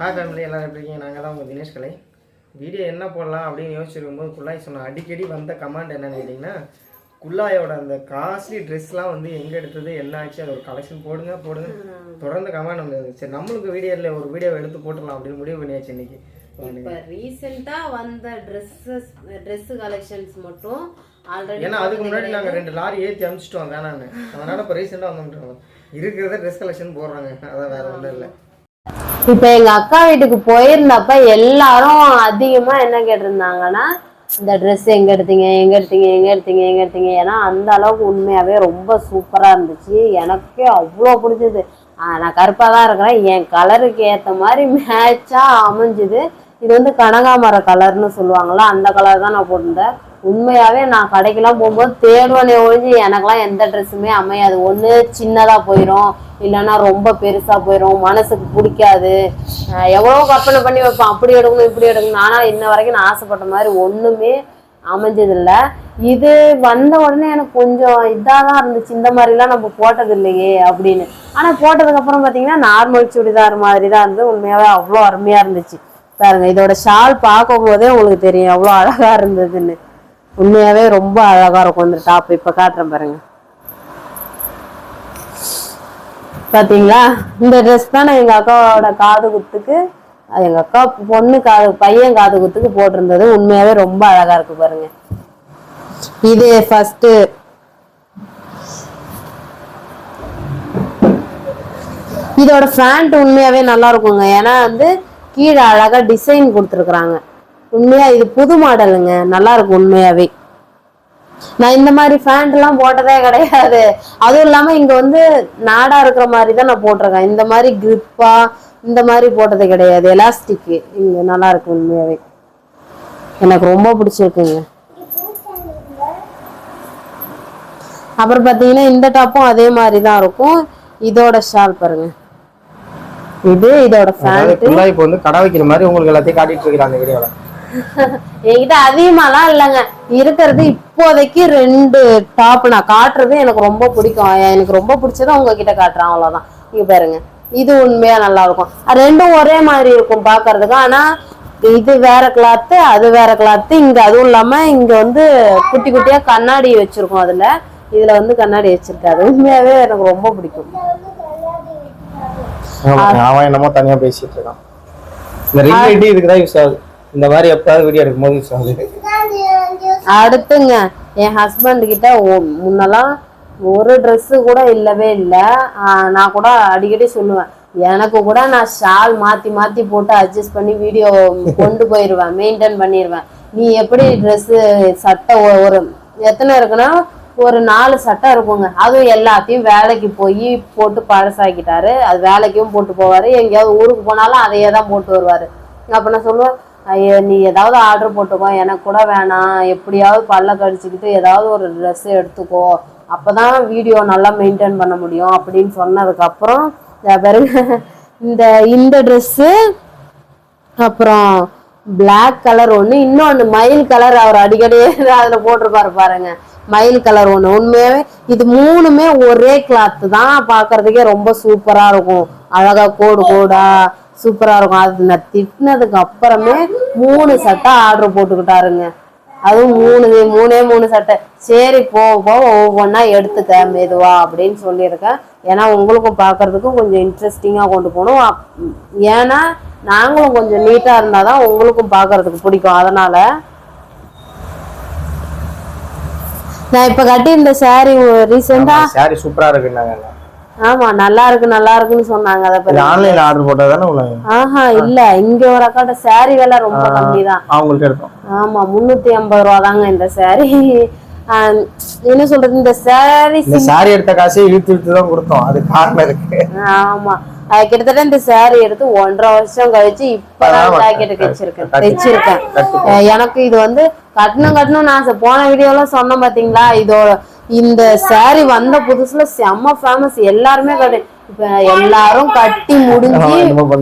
Hi family எல்லாரும் எப்படி இருக்கீங்க? நாங்கள் தான் உங்கள் தினேஷ் கலை வீடியோ என்ன போடலாம் அப்படின்னு யோசிச்சிருக்கும்போது குல்லாய் சொன்ன அடிக்கடி வந்த கமாண்ட் என்னன்னு கேட்டிங்கன்னா குல்லாயோட அந்த காஸ்ட்லி ட்ரெஸ்லாம் வந்து எங்கே எடுத்தது என்ன ஆச்சு அது ஒரு கலெக்ஷன் போடுங்க. போடுங்க தொடர்ந்து கமாண்ட் வந்தது சரி நம்மளுக்கு வீடியோ இல்லை ஒரு வீடியோ எடுத்து போட்டுடலாம் அப்படின்னு முடிவு பண்ணியாச்சு இன்னைக்கு. இப்ப ரீசெண்டா வந்த ட்ரெஸ்ஸஸ் ட்ரெஸ் கலெக்ஷன்ஸ் மட்டும் ஆல்ரெடி ஏன்னா அதுக்கு முன்னாடி நாங்கள் ரெண்டு லாரி ஏற்றி அனுப்பிச்சிட்டோம் வேணான்னு அதனால இப்போ ரீசெண்டாக வந்துட்டோம் இருக்கிறத ட்ரெஸ் கலெக்ஷன் போடுறாங்க. அதான் வேற ஒன்றும் இல்லை. இப்ப எங்க அக்கா வீட்டுக்கு போயிருந்தப்ப எல்லாரும் அதிகமா என்ன கேட்டிருந்தாங்கன்னா இந்த ட்ரெஸ் எங்க எடுத்தீங்க எங்க எடுத்தீங்க எங்க எடுத்தீங்க எங்க எடுத்தீங்க ஏன்னா அந்த அளவுக்கு உண்மையாவே ரொம்ப சூப்பரா இருந்துச்சு. எனக்கே அவ்வளோ பிடிச்சது. நான் கருப்பா தான் இருக்கிறேன். என் கலருக்கு ஏத்த மாதிரி மேட்சா அமைஞ்சுது. இது வந்து கனகாமர கலர்னு சொல்லுவாங்களா அந்த கலர் தான் நான் போட்டிருந்தேன். உண்மையாவே நான் கடைக்கெல்லாம் போகும்போது தேடுவனே ஒழிஞ்சு எனக்கெல்லாம் எந்த ட்ரெஸ்ஸுமே அமையாது. ஒன்று சின்னதாக போயிடும் இல்லைன்னா ரொம்ப பெருசா போயிடும் மனசுக்கு பிடிக்காது. எவ்வளோ கற்பனை பண்ணி வைப்பேன் அப்படி எடுக்கணும் இப்படி எடுக்கணும். ஆனால் இன்ன வரைக்கும் நான் ஆசைப்பட்ட மாதிரி ஒண்ணுமே அமைஞ்சதில்லை. இது வந்த உடனே எனக்கு கொஞ்சம் இதாக தான் இருந்துச்சு. இந்த மாதிரிலாம் நம்ம போட்டது இல்லையே அப்படின்னு. ஆனால் போட்டதுக்கப்புறம் பார்த்தீங்கன்னா நார்மல் சுடிதார் மாதிரி தான் இருந்து உண்மையாகவே அவ்வளோ அருமையாக இருந்துச்சு. பாருங்க இதோட ஷால் பார்க்கும் போதே உங்களுக்கு தெரியும் எவ்வளோ அழகாக இருந்ததுன்னு. உண்மையாகவே ரொம்ப அழகாக இருக்கும் இந்த டாப் இப்போ காட்டுறேன் பாருங்கள் பார்த்தீங்களா இந்த ட்ரெஸ் தான் நான் அக்காவோட காது குத்துக்கு எங்கள் அக்கா பொண்ணு காது பையன் காது குத்துக்கு போட்டிருந்தது. உண்மையாகவே ரொம்ப அழகாக இருக்கு பாருங்க. இது ஃபஸ்ட்டு இதோட ஃபேண்ட் உண்மையாகவே நல்லா இருக்குங்க. ஏன்னா வந்து கீழே அழகாக டிசைன் கொடுத்துருக்குறாங்க. உண்மையாக இது புது மாடலுங்க நல்லா இருக்கும் உண்மையாகவே நான் இந்த மாதிரி ஃபேண்ட் எல்லாம் போட்டதே கிடையாது. அதுவும் இல்லாம இங்க வந்து நாடா இருக்கிற மாதிரி தான் நான் போட்டிருக்கேன். இந்த மாதிரி கிரிப்பா இந்த மாதிரி போட்டது கிடையாது. எலாஸ்டிக் இங்க நல்லா இருக்கு உண்மையாவே. எனக்கு ரொம்ப பிடிச்சிருக்குங்க. அப்புறம் பாத்தீங்கன்னா இந்த டாப்பும் அதே மாதிரி தான் இருக்கும். இதோட ஷால் பாருங்க. இது இதோட ஃபேண்ட் இப்போ வந்து கடை வைக்கிற மாதிரி உங்களுக்கு எல்லாத்தையும் காட்டிட்டு இருக்கிறாங்க வீடியோவில் என்கிட்ட அதிகமாலாம் இல்லைங்க. இருக்கிறது இப்போதைக்கு ரெண்டு டாப் நான் காட்டுறது எனக்கு ரொம்ப பிடிக்கும். எனக்கு ரொம்ப பிடிச்சது உங்ககிட்ட காட்டுறேன் அவ்வளவுதான். இங்க பாருங்க. இது உண்மையா நல்லா இருக்கும். ரெண்டும் ஒரே மாதிரி இருக்கும் பாக்குறதுக்கு ஆனா இது வேற கிளாத்து அது வேற கிளாத்து இங்க அதுவும் இல்லாம இங்க வந்து குட்டி குட்டியா கண்ணாடி வச்சிருக்கோம் அதுல. இதுல வந்து கண்ணாடி வச்சிருக்காது உண்மையாவே எனக்கு ரொம்ப பிடிக்கும். அவன் என்னமோ தனியா பேசிட்டு இருக்கான். இந்த ரிங் லைட் இதுக்கு தான் யூஸ் ஆகுது. இந்த மாதிரி எப்பயாவது வீடியோ எடுக்கும்போது யூஸ் ஆகுது அடுத்துங்க என் ஹஸ்பண்ட் கிட்ட முன்னெல்லாம் ஒரு Dress கூட இல்லவே இல்லை. நான் கூட அடிக்கடி சொல்லுவேன் எனக்கு கூட நான் ஷால் மாத்தி மாத்தி போட்டு அட்ஜஸ்ட் பண்ணி வீடியோ கொண்டு போயிடுவேன் மெயின்டைன் பண்ணிடுவேன் நீ எப்படி Dress சட்டை ஒரு எத்தனை இருக்குன்னா ஒரு நாலு சட்டை இருக்குங்க. அதுவும் எல்லாத்தையும் வேலைக்கு போய் போட்டு பழசாக்கிட்டாரு. அது வேலைக்கும் போட்டு போவாரு. எங்கேயாவது ஊருக்கு போனாலும் அதையே தான் போட்டு வருவாரு. அப்ப நான் சொல்லுவேன் நீ ஏதாவது ஆர்டர் போட்டுக்கோ. எனக்கு கூட வேணாம். எப்படியாவது பல்ல கடிச்சுக்கிட்டு ஏதாவது ஒரு ட்ரெஸ் எடுத்துக்கோ. அப்பதான் வீடியோ நல்லா மெயின்டைன் பண்ண முடியும் அப்படின்னு சொன்னதுக்கப்புறம் அப்புறம் இந்த இந்த ட்ரெஸ்ஸு அப்புறம் பிளாக் கலர் ஒன்று இன்னொன்று மயில் கலர் அவர் அடிக்கடி அதில் போட்டிருப்பாரு பாருங்க. மயில் கலர் ஒன்று உண்மையாகவே இது மூணுமே ஒரே கிளாத்து தான் பார்க்கறதுக்கே ரொம்ப சூப்பராக இருக்கும். அழகா கோடு கோடா சூப்பராக இருக்கும். அது நான் திட்டினதுக்கு அப்புறமே மூணு சட்டை ஆர்டர் போட்டுக்கிட்டாருங்க. அதுவும் மூணு மூணே மூணு சட்டை. சரி போக போக ஒவ்வொன்றா எடுத்துக்க மெதுவா அப்படின்னு சொல்லியிருக்கேன். ஏன்னா உங்களுக்கும் பார்க்கறதுக்கும் கொஞ்சம் இன்ட்ரெஸ்டிங்காக கொண்டு போகணும். அப்- ஏன்னா நாங்களும் கொஞ்சம் நீட்டாக இருந்தால் தான் உங்களுக்கும் பார்க்கறதுக்கு பிடிக்கும். அதனால் நான் இப்போ கட்டியிருந்த சாரி ரீசெண்டாக சாரி சூப்பராக இருக்குன்னாங்க. ஆமா நல்லா இருக்கு நல்லா இருக்குன்னு சொன்னாங்க. அதை பத்தி. ஆன்லைன்ல ஆர்டர் போட்டா தானே ஆஹா இல்ல. இங்க ஒரு அக்காட்ட saree விலை ரொம்ப கம்மி தான் அவங்களுக்கு எடுத்தோம் ஆமா முன்னூத்தி ஐம்பது ரூபா தாங்க இந்த ஆஹ் என்ன சொல்றது இந்த saree இந்த சாரி எடுத்த காசே இழுத்து இழுத்து தான் கொடுத்தோம். அது காரணம் இருக்கு. ஆமா. கிட்டத்தட்ட இந்த saree எடுத்து ஒன்றரை வருஷம் கழிச்சு இப்பதான் ஜாக்கெட் தைச்சிருக்கேன் தைச்சிருக்கேன் எனக்கு இது வந்து கட்டணும் கட்டணும்னு ஆசை. போன வீடியோல சொன்னேன் பாத்தீங்களா? இதோட இந்த saree வந்த புதுசுல செம்ம ஃபேமஸ் எல்லாருமே கட்டு இப்ப எல்லாரும் கட்டி முடிஞ்சு.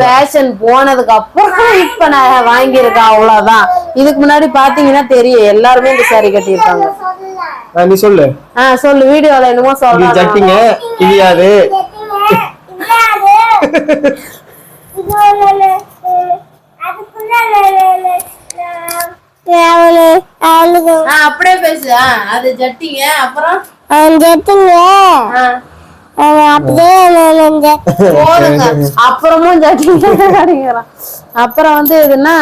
ஃபேஷன் போனதுக்கு அப்புறம் இப்ப நான் வாங்கியிருக்கேன் அவ்வளவுதான். இதுக்கு முன்னாடி பாத்தீங்கன்னா தெரியும் எல்லாருமே இந்த saree கட்டியிருக்காங்க ஆ, நீ சொல்லு. ஆஹ் சொல்லு வீடியோல என்னமோ சொல்றாங்க. ஜட்டிங்க கிழியாது. ஆ, அப்படியே பேசு அது ஜட்டிங்க. அப்புறம்? ஜெட்டுங்க. அப்புறமும் ஜட்டிங்க அப்படிங்கிறான். அப்புறம் வந்து எதுன்னா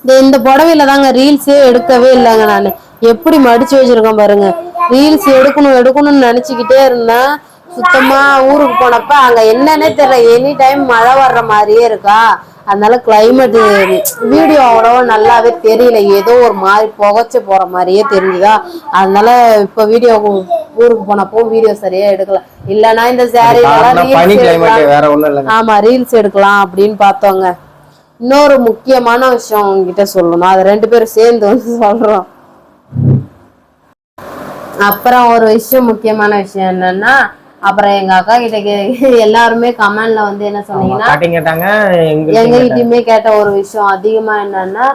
இந்த இந்த புடவையில தாங்க ரீல்ஸே எடுக்கவே இல்லைங்க நான். எப்படி மடிச்சு வச்சிருக்கேன் பாருங்க. ரீல்ஸ் எடுக்கணும் எடுக்கணும்னு நினைச்சுக்கிட்டே இருந்தேன் சுத்தமா ஊருக்கு போனப்ப அங்க என்னன்னே தெரியல. எனி டைம் மழை வர்ற மாதிரியே இருக்கா. அதனால கிளைமேட் வீடியோ அவ்வளவா நல்லாவே தெரியல. ஏதோ ஒரு மாதிரி புகைச்சு போற மாதிரியே தெரிஞ்சுதா. அதனால இப்ப வீடியோ ஊருக்கு போனப்போ வீடியோ சரியா எடுக்கல. இல்லைன்னா இந்த சாரி ஆமா ரீல்ஸ் எடுக்கலாம் அப்படின்னு பார்த்தோங்க. இன்னொரு முக்கியமான விஷயம் உங்ககிட்ட சொல்லணும். அது ரெண்டு பேரும் சேர்ந்து வந்து சொல்றோம். அப்புறம் ஒரு விஷயம் முக்கியமான விஷயம் என்னன்னா அப்புறம் எங்க அக்கா கிட்ட எல்லாருமே கமெண்ட்ல வந்து என்ன சொன்னீங்கன்னா எங்க எங்களுக்கு கிட்டயுமே கேட்ட ஒரு விஷயம் அதிகமா என்னன்னா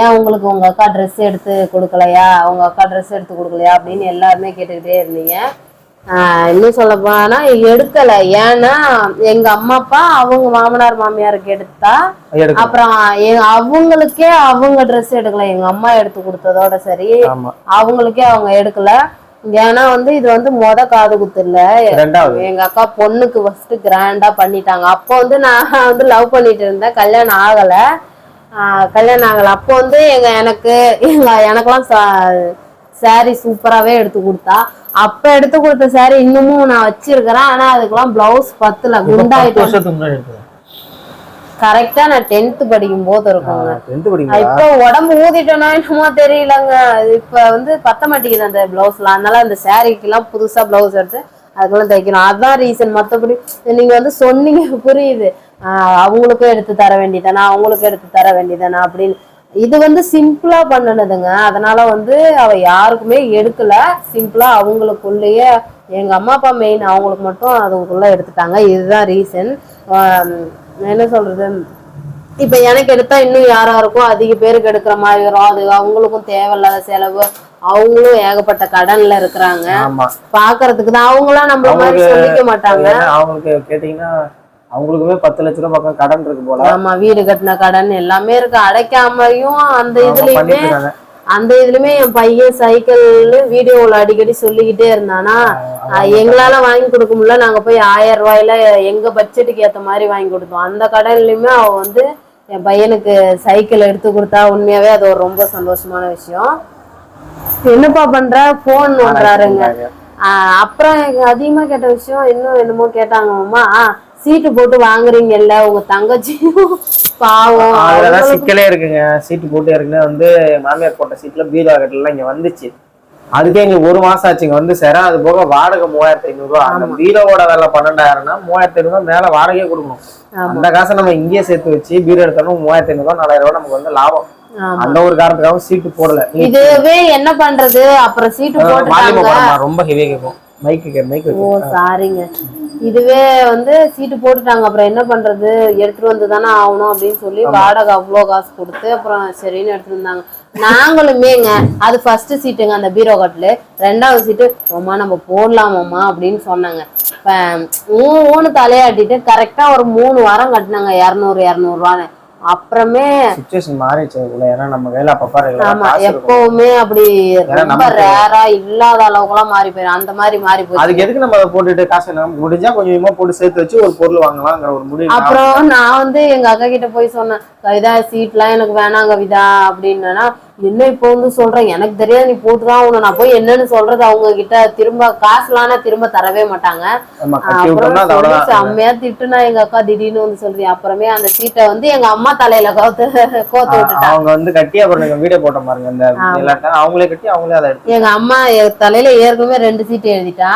ஏன் உங்களுக்கு உங்க அக்கா ட்ரெஸ் எடுத்து கொடுக்கலையா? உங்க அக்கா ட்ரெஸ் எடுத்து கொடுக்கலையா? அப்படின்னு எல்லாருமே கேட்டுக்கிட்டே இருந்தீங்க. இன்னும் சொல்ல போனா எடுக்கல. ஏன்னா எங்க அம்மா அப்பா அவங்க மாமனார் மாமியாருக்கு எடுத்தா. அப்புறம் அவங்களுக்கே அவங்க ட்ரெஸ் எடுக்கல. எங்க அம்மா எடுத்து கொடுத்ததோட சரி அவங்களுக்கே அவங்க எடுக்கல. ஏன்னா வந்து இது வந்து மொத காது குத்து இல்ல எங்க அக்கா பொண்ணுக்கு ஃபர்ஸ்ட் கிராண்டா பண்ணிட்டாங்க. அப்போ வந்து நான் வந்து லவ் பண்ணிட்டு இருந்தேன். கல்யாணம் ஆகல. ஆஹ் கல்யாணம் ஆகல. அப்போ வந்து எங்க எனக்கு எங்க எனக்கெல்லாம் சாரி சூப்பராவே எடுத்து கொடுத்தா. அப்ப எடுத்து கொடுத்த சாரி இன்னமும் நான் வச்சிருக்கிறேன். ஆனா அதுக்கெல்லாம் பிளவுஸ் பத்துல. பத்து குண்டாயிட்டு. கரெக்டா நான் டென்த் படிக்கும் போது இருக்குங்க? இப்ப உடம்பு ஊதிட்டோனா என்னமோ தெரியலங்க. இப்ப வந்து பத்த மாட்டேங்குது அந்த பிளவுஸ்லாம் அதனால அந்த சாரீக்கு எல்லாம் புதுசா பிளவுஸ் எடுத்து அதுக்கெல்லாம் தைக்கணும். அதான் ரீசன் மத்தபடி நீங்க வந்து சொன்னீங்க புரியுது. அவங்களுக்கும் எடுத்து தர வேண்டியதானா அவங்களுக்கும் எடுத்து தர வேண்டியதானா அப்படின்னு. இது வந்து சிம்பிளா பண்ணுனதுங்க. அதனால வந்து அவ யாருக்குமே எடுக்கல. சிம்பிளா அவங்களுக்குள்ளேயே எங்க அம்மா அப்பா மெயின் அவங்களுக்கு மட்டும் அதுக்குள்ள எடுத்துட்டாங்க. இதுதான் ரீசன் என்ன சொல்றது? இப்ப எனக்கு எடுத்தா இன்னும் யார் யாருக்கும் அதிக பேருக்கு எடுக்கிற மாதிரி வரும். அது அவங்களுக்கும் தேவையில்லாத செலவு. அவங்களும் ஏகப்பட்ட கடன்ல இருக்கிறாங்க. பாக்குறதுக்கு தான் அவங்களாம் நம்மள மாதிரி சொல்லிக்க மாட்டாங்க. அவங்களுக்கு கேட்டீங்கன்னா அவங்களுக்குமே பத்து லட்ச ரூபாய் பக்கம் கடன் இருக்கு போல. ஆமா வீடு கட்டின கடன் எல்லாமே இருக்கு. அடைக்காமையும் அந்த இதுலயுமே அந்த இதுலயுமே என் பையன் சைக்கிள் வீடியோல அடிக்கடி சொல்லிக்கிட்டே இருந்தானா எங்களால வாங்கி கொடுக்க முடியல. நாங்க போய் ஆயிரம் ரூபாயில எங்க பட்ஜெட்டுக்கு ஏத்த மாதிரி வாங்கி கொடுத்தோம். அந்த கடன்லயுமே அவ வந்து என் பையனுக்கு சைக்கிள் எடுத்து கொடுத்தா உண்மையாவே அது ஒரு ரொம்ப சந்தோஷமான விஷயம். என்னப்பா பண்ற? போன் நோண்டுறாருங்க ஆஹ் அப்புறம் அதிகமா கேட்ட விஷயம் இன்னும் என்னமோ கேட்டாங்க அம்மா சீட்டு போட்டு வாங்குறீங்கல்ல உங்க தங்கச்சியும் பாவம். அவங்களுக்கும் சிக்கலே இருக்குங்க. சீட்டு போட்டு ஏற்கனவே வந்து மாமியார் போட்ட சீட்ல பீரோ கட்டலாம் இங்க வந்துச்சு. அதுக்கே எங்களுக்கு ஒரு மாசம் ஆச்சுங்க. வந்து சேர அது போக வாடகை மூவாயிரத்தி ஐநூறு ரூபா. அந்த பீரோவோட வேலை பன்னெண்டாயிரம்னா மூவாயிரத்தி ஐநூறு ரூபாய் மேல வாடகையே கொடுக்கணும். அந்த காசை நம்ம இங்கேயே சேர்த்து வச்சு பீரோ எடுத்தோம்னா மூவாயிரத்தி ஐநூறு ரூபாய் நாலாயிரம் ரூபாய் நமக்கு வந்து லாபம். அந்த ஒரு காரணத்துக்காகவும் சீட்டு போடல. இதுவே என்ன பண்றது? அப்புறம் சீட்டு போடமா ரொம்ப ஹெவியா கேட்கும். மைக்கு மைக் ஓ சாரிங்க இதுவே வந்து சீட்டு போட்டுட்டாங்க. அப்புறம் என்ன பண்றது? எடுத்துட்டு வந்து தானே ஆகணும் அப்படின்னு சொல்லி வாடகை அவ்வளோ காசு கொடுத்து அப்புறம் சரின்னு எடுத்துட்டு வந்தாங்க. நாங்களுமேங்க அது ஃபர்ஸ்ட் சீட்டுங்க அந்த பீரோ கட்டில். ரெண்டாவது சீட்டு அம்மா நம்ம போடலாமாம்மா? அப்படின்னு சொன்னாங்க. ஊன்னு தலையாட்டிட்டு கரெக்டாக ஒரு மூணு வாரம் கட்டினாங்க. இரநூறு இரநூறுவான்னு. அப்புறமே சுச்சுவேஷன் அதுக்குள்ள ஏன்னா நம்ம கையில அப்பப்பா ஆமா எப்பவுமே அப்படி ரொம்ப ரேரா இல்லாத அளவுக்குலாம் மாறி போயிடும் அந்த மாதிரி மாறி போயிடும் அதுக்கு எதுக்கு நம்ம அதை போட்டுட்டு காசு முடிஞ்சா கொஞ்சம் போட்டு சேர்த்து வச்சு ஒரு பொருள் வாங்கலாங்கிற ஒரு முடிவு அப்புறம் நான் வந்து எங்க அக்கா கிட்ட போய் சொன்னேன் கவிதா சீட்லாம் எனக்கு வேணாம் கவிதா. அப்படின்னா என்ன இப்போ வந்து சொல்றேன் எனக்கு தெரியாது நீ போட்டுதான் உன நான் போய் என்னன்னு சொல்றது அவங்க கிட்ட திரும்ப காசுலானா திரும்ப தரவே மாட்டாங்க. செம்மையா திட்டுனா எங்க அக்கா திடீர்னு வந்து சொல்றேன் அப்புறமே அந்த சீட்டை வந்து எங்க அம்மா தலையில கோத்து கோத்து விட்டுட்டா. அவங்க வந்து கட்டி அப்புறம் நீங்க வீடியோ போட்ட பாருங்க இந்த அவங்களே கட்டி அவங்களே அதை எங்க அம்மா தலையில ஏற்கனவே ரெண்டு சீட்டு எழுதிட்டா.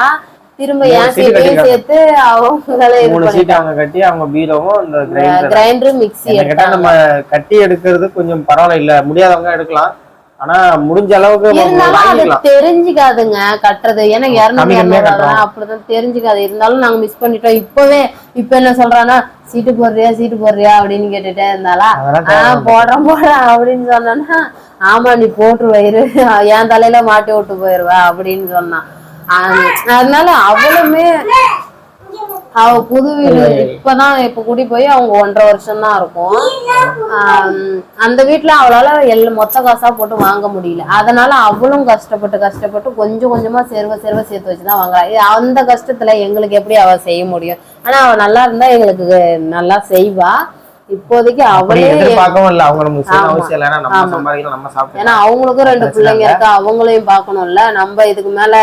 திரும்ப என் சீட்டு சீட்டையும். சேர்த்து அவங்களே மூணு சீட் அவங்க கட்டி அவங்க பீரோவும் இந்த கிரைண்டர் கிரைண்டர் மிக்ஸி கேட்டா நம்ம கட்டி எடுக்கிறது கொஞ்சம் பரவாயில்ல. இல்ல முடியாதவங்க எடுக்கலாம். ஆனா முடிஞ்ச அளவுக்கு தெரிஞ்சுக்காதுங்க கட்டுறது. ஏன்னா இருநூறு அப்படிதான் தெரிஞ்சுக்காது. இருந்தாலும் நாங்க மிஸ் பண்ணிட்டோம். இப்பவே இப்ப என்ன சொல்றான்னா சீட்டு போடுறியா சீட்டு போடுறியா? அப்படின்னு கேட்டுட்டே இருந்தாளா? அதெல்லாம் ஆஹ் போடுறேன் போடுறேன் அப்படின்னு சொன்னா ஆமா நீ போட்டு வயிறு. என் தலையில மாட்டி விட்டு போயிருவ? அப்படின்னு சொன்னான். அதனால அவளுமே அவ புது வீடு இப்பதான் இப்ப குடி போய் அவங்க ஒன்றரை வருஷம் தான் இருக்கும் அந்த வீட்டுல அவளால எல்லாம் மொத்த காசா போட்டு வாங்க முடியல. அதனால அவளும் கஷ்டப்பட்டு கஷ்டப்பட்டு கொஞ்சம் கொஞ்சமா செருவ செருவ சேர்த்து வச்சுதான் வாங்குறா. அந்த கஷ்டத்துல எங்களுக்கு எப்படி அவ செய்ய முடியும்? ஆனா அவ நல்லா இருந்தா எங்களுக்கு நல்லா செய்வா. இப்போதைக்கு அவளே எதிர்பார்க்கவும் இல்லை. அவங்க நமக்கு செய்ய. அவசியம் இல்லை நம்ம. சம்பாதிக்கலாம் நம்ம சாப்பிட்டு ஏன்னா அவங்களுக்கும் ரெண்டு பிள்ளைங்க இல்ல. இருக்கா. அவங்களையும் பார்க்கணும்ல. நம்ம இதுக்கு மேல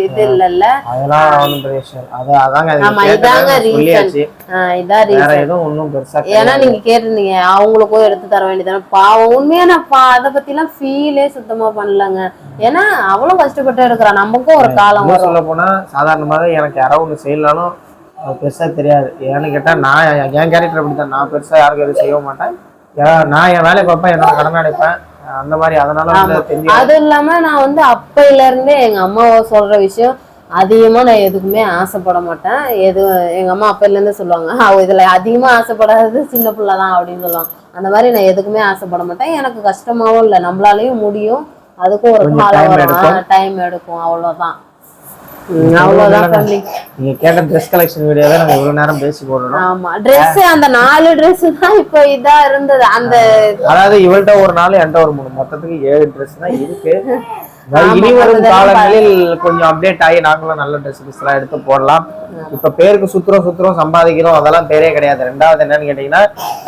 இது இல்லைல்ல. அதெல்லாம் ஒன்றும் பெரிய விஷயம் அது அதாங்க ஆமா, இதாங்க ஆஹ் இதான் வேற reason. எதுவும் ஒன்றும் பெருசா ஏன்னா. நீங்க கேட்டிருந்தீங்க அவங்களுக்கும் எடுத்து தர வேண்டியதானே பாவம் உண்மையா நான் பா அதை பத்தி எல்லாம் ஃபீலே சுத்தமா பண்ணலங்க. ஏன்னா அவளும் கஷ்டப்பட்டு எடுக்கிறா. நமக்கும் ஒரு காலம் சொல்ல போனா சாதாரணமாக எனக்கு யாரோ ஒன்று செய்யலாலும் அது பெருசா தெரியாது. ஏன்னு கேட்டா நான் என் கேரக்டர் அப்படி தான் நான் பெருசா யாருக்கும் எதுவும் செய்ய மாட்டேன். நான் என் வேலையை பார்ப்பேன் என்னோட கடமை அடைப்பேன் அந்த மாதிரி அதனால வந்து அது இல்லாம நான் வந்து அப்பையில இருந்தே எங்க அம்மா சொல்ற விஷயம் அதிகமா நான் எதுக்குமே ஆசைப்பட மாட்டேன். எது எங்க அம்மா அப்பையில இருந்தே சொல்லுவாங்க அவ இதுல அதிகமா ஆசைப்படாதது சின்ன பிள்ளை தான் அப்படின்னு சொல்லுவாங்க. அந்த மாதிரி நான் எதுக்குமே ஆசைப்பட மாட்டேன். எனக்கு கஷ்டமாவும் இல்லை. நம்மளாலையும் முடியும். அதுக்கும் ஒரு காலம் டைம் எடுக்கும். அவ்வளவுதான். நீங்க கேட்ட ட்ரெஸ் கலெக்ஷன் வீடியோவே நம்ம இவ்வளவு நேரம் பேசி போடுறோம் ஆமா அந்த நாலு Dress தான் இப்போ இதா இருந்தது. அந்த அதாவது இவள்கிட்ட ஒரு நாள் என்கிட்ட ஒரு மூணு. மொத்தத்துக்கு ஏழு ட்ரெஸ் தான் இருக்கு. இனி வரும் காலங்களில் கொஞ்சம் அப்டேட் ஆகி நாங்களும் நல்ல ட்ரெஸ் ட்ரெஸ் எல்லாம் எடுத்து போடலாம். இப்ப பேருக்கு சுத்துறோம் சுத்துறோம் சம்பாதிக்கிறோம் அதெல்லாம் பேரே கிடையாது. ரெண்டாவது என்னன்னு கேட்டீங்கன்னா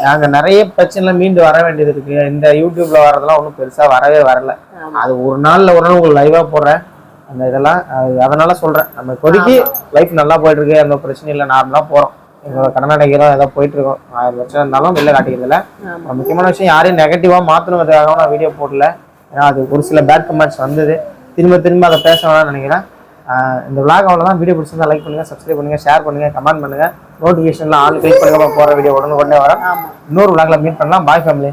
நாங்க நிறைய பிரச்சனை மீண்டு வர வேண்டியது இருக்கு. இந்த யூடியூப்ல வர்றதெல்லாம் ஒன்றும் பெருசா வரவே வரல. அது ஒரு நாள்ல ஒரு நாள் உங்களுக்கு லைவா போடுறேன். அந்த இதெல்லாம் அது அதனால சொல்றேன். நம்ம இப்போதைக்கு லைஃப் நல்லா போயிட்டு இருக்கு அந்த பிரச்சனை இல்லை நார்மலா போறோம். எங்களோட கடனடைக்கிறோம் ஏதோ போயிட்டு இருக்கோம் ஆயிரம் பிரச்சனை இருந்தாலும் வெளில காட்டிக்கிறது இல்ல. ஆமா. ஒரு முக்கியமான விஷயம் யாரையும் நெகட்டிவா மாத்தணுங்கிறதுக்காக நான் வீடியோ போடல. ஏன்னா அது ஒரு சில பேட் கமெண்ட்ஸ் வந்தது. திரும்ப திரும்ப அதை பேச வேணாம்னு நினைக்கிறேன். இந்த விளாக் அவ்வளோதான் வீடியோ பிடிச்சிருந்தா லைக் பண்ணுங்க சப்ஸ்கிரைப் பண்ணுங்க ஷேர் பண்ணுங்க கமெண்ட் பண்ணுங்க. நோட்டிஃபிகேஷன்ல ஆள் கிளிக் பண்ணுங்க போற வீடியோ உடனே உடனே வர ஆமா. இன்னொரு விளாக்ல மீட் பண்ணலாம். பாய் ஃபேமிலி